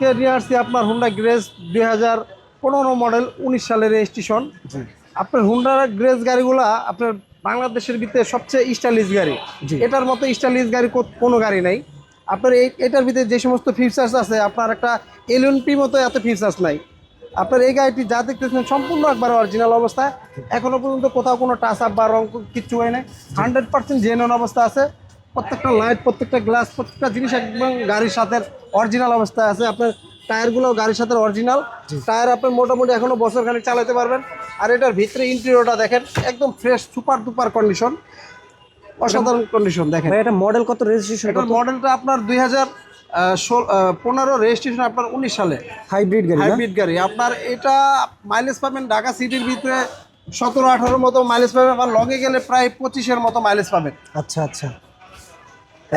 আজকে নিয়ে আসছি আপনার হুন্ডা গ্রেস দুই হাজার পনেরো মডেল উনিশ সালের রেজিস্ট্রেশন আপনার হুন্ডার গ্রেস গাড়িগুলা আপনার বাংলাদেশের ভিতরে সবচেয়ে স্টাইলিশ গাড়ি। এটার মতো স্টাইলিশ গাড়ি কোনো গাড়ি নাই। আপনার এই এটার ভিতরে যে সমস্ত ফিচার্স আছে আপনার একটা এলএনপি মতো এত ফিচার্স নাই। আপনার এই গাড়িটি যা দেখতেছেন সম্পূর্ণ একবার অরিজিনাল অবস্থায় এখনও পর্যন্ত কোথাও কোনো টাচ আপ বা রং কিচ্ছু হয় নাই। হান্ড্রেড পার্সেন্ট জেনুইন অবস্থা আছে। প্রত্যেকটা লাইট প্রত্যেকটা গ্লাস প্রত্যেকটা জিনিস একদম গাড়ির সাথে অরিজিনাল অবস্থায় আছে। আপনার টায়ারগুলো গাড়ির সাথে অরিজিনাল টায়ার আপনি মোটামুটি এখনও বছর খানিক চালাতে পারবেন। আর এটার ভিতরে ইন্টেরিয়রটা দেখেন একদম ফ্রেশ সুপার দুপার কন্ডিশন অসাধারণ কন্ডিশন দেখেন। এটা মডেল কত রেজিস্ট্রেশন মডেলটা আপনার দুই হাজার পনেরো রেজিস্ট্রেশন আপনার উনিশ সালে। হাইব্রিড গাড়ি হাইব্রিড গাড়ি। আপনার এটা মাইলেজ পাবেন ঢাকা সিটির ভিতরে সতেরো আঠারো মতো মাইলেজ পাবেন আবার লগে গেলে প্রায় পঁচিশের মতো মাইলেজ পাবেন। আচ্ছা আচ্ছা।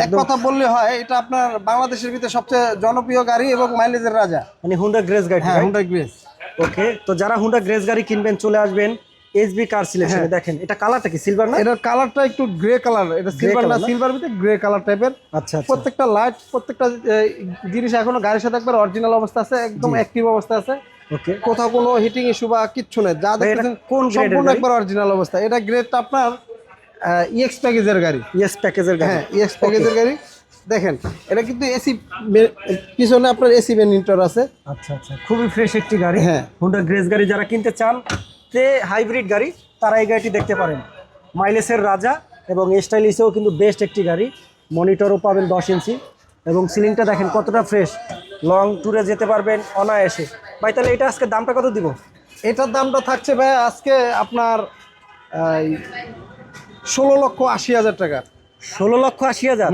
এক কথা বললে হয় এটা আপনার বাংলাদেশের ভিতরে সবচেয়ে জনপ্রিয় গাড়ি এবং মাইলেজের রাজা। মানে হুন্ডা গ্রেস গাড়ি হ্যাঁ হুন্ডা গ্রেস ওকে তো যারা হুন্ডা গ্রেস গাড়ি কিনবেন চলে আসবেন এসবি কার সিলেকশনে। দেখেন এটা কালারটা কি সিলভার না? এটার কালারটা একটু গ্রে কালার এটা সিলভার না সিলভার ভিতরে গ্রে কালার টাইপের আচ্ছা প্রত্যেকটা লাইট প্রত্যেকটা জিনিস এখনও গাড়ির সাথে একবার অরিজিনাল অবস্থা আছে একদম অ্যাক্টিভ অবস্থা আছে। ওকে কোথাও কোনো হিটিং ইস্যু বা কিচ্ছু নেই যা দেখতেছেন কোন সম্পূর্ণ একবার অরিজিনাল অবস্থা। এটা গ্রেডটা আপনার ইএক্স প্যাকেজের গাড়ি। ইয়েস প্যাকেজের গাড়ি। হ্যাঁ ইএক্স প্যাকেজের গাড়ি। দেখেন এটা কিন্তু এসি পিছনে আপনার এসি বেনিন্টর আছে। আচ্ছা আচ্ছা খুবই ফ্রেশ একটি গাড়ি। হ্যাঁ। হুন্ডা গ্রেস গাড়ি যারা কিনতে চান তে হাইব্রিড গাড়ি তারা এই গাড়িটি দেখতে পারেন। মাইলেজের রাজা এবং স্টাইলিশেও কিন্তু বেস্ট একটি গাড়ি। মনিটরও পাবেন দশ ইঞ্চি এবং সিলিংটা দেখেন কতটা ফ্রেশ লং ট্যুরে যেতে পারবেন অনায়াসে। ভাই তাহলে এটা আজকে দামটা কত দিব? এটার দামটা থাকছে ভাই আজকে আপনার ষোলো লক্ষ আশি হাজার টাকা। ষোলো লক্ষ আশি হাজার?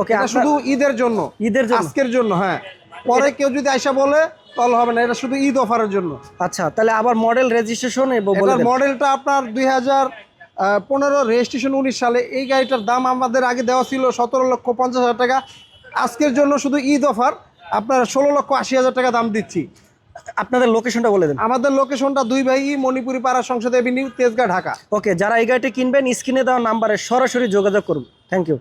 ওকে শুধু ঈদের জন্য ঈদের জন্য? আজকের জন্য হ্যাঁ। পরে কেউ যদি আইসা বলে তাহলে হবে না এটা শুধু ঈদ অফারের জন্য। আচ্ছা তাহলে আবার মডেল রেজিস্ট্রেশন মডেলটা আপনার দুই হাজার পনেরো রেজিস্ট্রেশন উনিশ সালে। এই গাড়িটার দাম আমাদের আগে দেওয়া ছিল সতেরো লক্ষ পঞ্চাশ হাজার টাকা। আজকের জন্য শুধু ঈদ অফার। আপনার ষোলো লক্ষ আশি হাজার টাকা দাম দিচ্ছি। আপনাদের লোকেশনটা বলে দেন। আমাদের লোকেশনটা দুই ভাই মণিপুরি পাড়া সংসদ এভিনিউ তেজগাঁ ঢাকা। ওকে যারা এই গাড়িটি কিনবেন স্ক্রিনে দেওয়া নাম্বারে সরাসরি যোগাযোগ করুন। Thank you